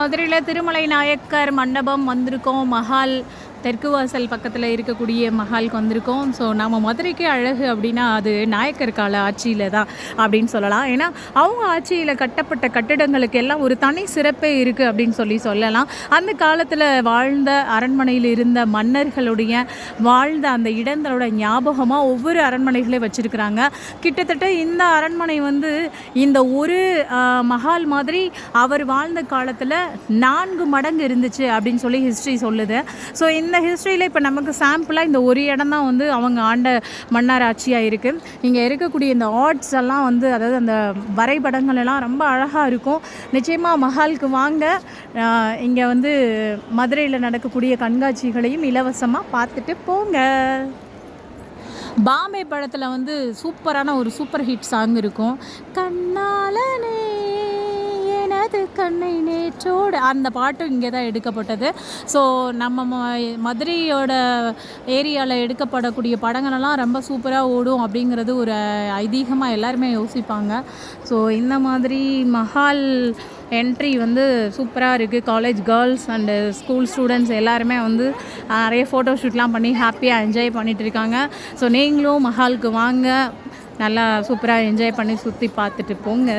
மதுரையில் திருமலை நாயக்கர் மண்டபம் வந்திருக்கோம். மஹால் தெற்கு வாசல் பக்கத்தில் இருக்கக்கூடிய மஹாலுக்கு வந்திருக்கோம். ஸோ நம்ம மதுரைக்கே அழகு அப்படின்னா அது நாயக்கர் கால ஆட்சியில் தான் அப்படின்னு சொல்லலாம். ஏன்னா அவங்க ஆட்சியில் கட்டப்பட்ட கட்டிடங்களுக்கு எல்லாம் ஒரு தனி சிறப்பே இருக்குது அப்படின்னு சொல்லி சொல்லலாம். அந்த காலத்தில் வாழ்ந்த அரண்மனையில் இருந்த மன்னர்களுடைய வாழ்ந்த அந்த இடங்களோட ஞாபகமாக ஒவ்வொரு அரண்மனைகளையும் வச்சுருக்கிறாங்க. கிட்டத்தட்ட இந்த அரண்மனை வந்து இந்த ஒரு மஹால் மாதிரி அவர் வாழ்ந்த காலத்தில் நான்கு மடங்கு இருந்துச்சு அப்படின்னு சொல்லி ஹிஸ்ட்ரி சொல்லுது. ஸோ இந்த ஹிஸ்ட்ரியில் இப்போ நமக்கு சாம்பிளாக இந்த ஒரு இடம் தான் வந்து அவங்க ஆண்ட மன்னர் ஆட்சியாக இருக்குது இங்கே இருக்கக்கூடிய இந்த ஆர்ட்ஸ் எல்லாம் வந்து அதாவது அந்த வரைபடங்கள் எல்லாம் ரொம்ப அழகாக இருக்கும். நிச்சயமாக மஹாலுக்கு வாங்க. இங்கே வந்து மதுரையில் நடக்கக்கூடிய கண்காட்சிகளையும் இலவசமாக பார்த்துட்டு போங்க. பாம்பே படத்தில் வந்து சூப்பரான ஒரு சூப்பர் ஹிட் சாங் இருக்கும். கண்ணாலனே எனது கண்ணை நேற்றோடு அந்த பாட்டும் இங்கே தான் எடுக்கப்பட்டது. ஸோ நம்ம ம- மதுரையோட ஏரியாவில் எடுக்கப்படக்கூடிய படங்களெல்லாம் ரொம்ப சூப்பராக ஓடும் அப்படிங்கிறது ஒரு ஐதீகமாக எல்லாருமே யோசிப்பாங்க. ஸோ இந்த மாதிரி மஹால் என்ட்ரி வந்து சூப்பராக இருக்குது college girls and school students எல்லாருமே வந்து நிறைய ஃபோட்டோ ஷூட்லாம் பண்ணி ஹாப்பியாக என்ஜாய் பண்ணிகிட்டு இருக்காங்க. ஸோ நீங்களும் மஹாலுக்கு வாங்க. நல்லா சூப்பராக என்ஜாய் பண்ணி சுற்றி பார்த்துட்டு போங்க.